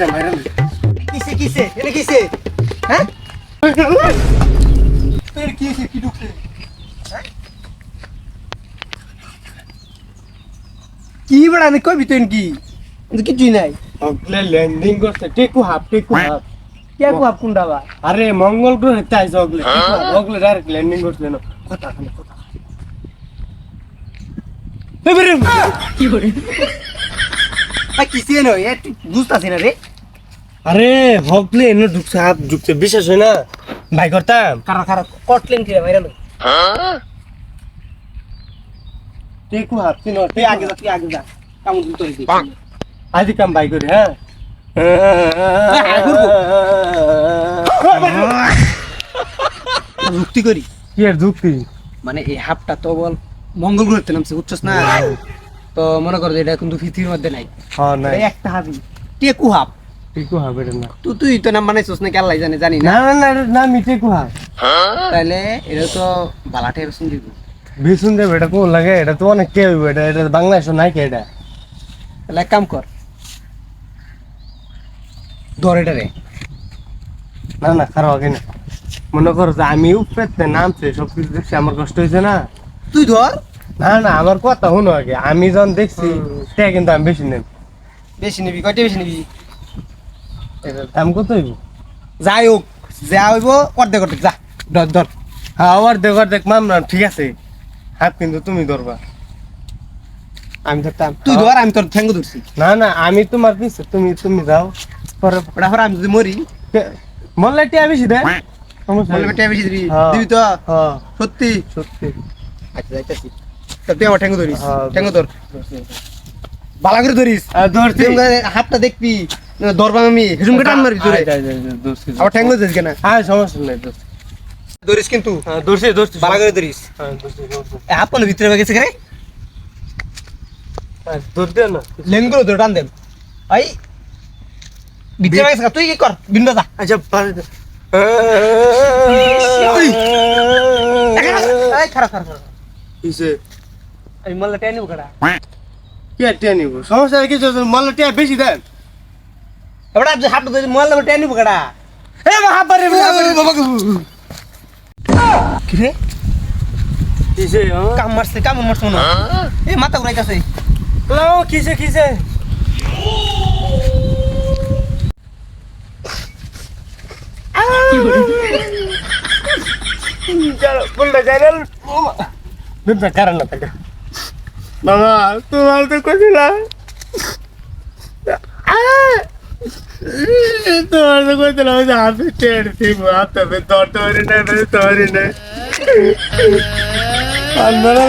কিরা মাইরা কিসে কিসে এটা কিসে হ্যাঁ তোর কি হইছে কি ঢুকছে কি বড় আমি কইবি তুই কি কিন্তু কিছুই নাই অগলে ল্যান্ডিং করছে টেকু হাফ টেকু হাফ কে কুয়াব কোনটা বা আরে মঙ্গল গ্রহে তাই অগলে অগলে ডাইরেক্ট ল্যান্ডিং করছে না কথা খানে কথা এবারে কি করে আ কিসে নয় এ তুই বুঝতাছিস না রে আরে হকলে এনে ঢুকছে হাত ঢুকছে বিশ্বাস হয় না? ভাই করতাম। কারা কারা কটলেন কি ভাইরাল টেকু হাফ চিন তুই আগে যা তুই আগে যা আজ কাম ভাই করে হ্যাঁ? যুক্তি করি। কি আর যুক্তি? মানে এই হাফটা তো বল মঙ্গল গ্রহতে নামছে বুঝছস না? তো মনে কর যে এটা কিন্তু পৃথিবীর মধ্যে নাই। হ্যাঁ নাই। একটা হাবি টেকু হাফ টেকু না। তুই তুই তো নাম বানাইছস না আল্লাহ জানে জানি না। না না না এটা না মি টেকু হাফ তাহলে এটা তো বালাটে রসুন দিব। ভীষণ দেব এটা কোন লাগে? এটা তো অনেক কে হইব এটা এটা বাংলাদেশ নাই কে এটা? তাহলে কাম কর। ধর এটা রে। না না খারাপ আগে না। মনে করো যে আমি উপরে নামছে সব কিছু দেখছি আমার কষ্ট হয়েছে না। তুই ধর। না না আমার কথা শুনো আগে। আমি যখন দেখছি সে কিন্তু আমি বেশি নেব। বেশি নিবি কয়টা বেশি নিবি? দাম কত হইব? যাই হোক যা হইব অর্ধেক অর্ধেক যা ধর ধর। হ্যাঁ আবার দেখ দেখ মাম না ঠিক আছে। হাত কিন্তু তুমি ধরবা। আমি ধরতাম। তুই ধর আমি তোর ঠ্যাঙ্গ ধরছি। না না আমি তোমার পিছে তুমি তুমি যাও। পরে পরে আমি যদি মরি। মল্লা টিয়া বেশি দে বলবে টিয়া বেশি দিবি। হ্যাঁ। দিবি তো? হ্যাঁ। সত্যি? সত্যি। আচ্ছা যাইতাছি। তা তুই আমার ঠ্যাঙ্গ ধরিস। হ্যাঁ, ধর। ভালো করে ধরিস। হাতটা দেখবি। ধরবাম আমি হেসুমকে টান মারবি জোরে। আচ্ছা, আচ্ছা, আচ্ছা, ধরছি, আবার ঠ্যাঙ্গ ধরিস কেন? হ্যাঁ সমস্যা নেই ধরছি ধরিস কিন্তু। হ্যাঁ ধরছি ধরছি ভালো করে ধরিস। হ্যাঁ ধরছি ধরছি এ হাত পানো ভিতরে গেছে কেন হ্যাঁ ধরতে না। লেঙ্গুলো ধরে টান দেন ভাই ভিতরে গেছে তুই কি কর? বিন্দা যা। আচ্ছা পারে দে। এই খারাপ খারাপ খারাপ কিসে? আমি মাল্লা টেনে নিব কাটা কি আর টিয়া নিব? সমস্যা কিছু আছে, মাল্লা টিয়া বেশি দেন। এবার আপনি হাতটা ধরে মাল্লা টেনে নিব কাটা এ বাবা পারে বাবা কি রে? কিসে কাম মারছে কাম মারছে হয়। এই মাথা ঘুরাইতাছে। ও কিসে কিসে? না বাবা তোমার তো কইছিলাম তোমার তো কইছিলাম যে হাতে টের দিব হাতে তোর তোরি নেই তোরি নেই আপনারা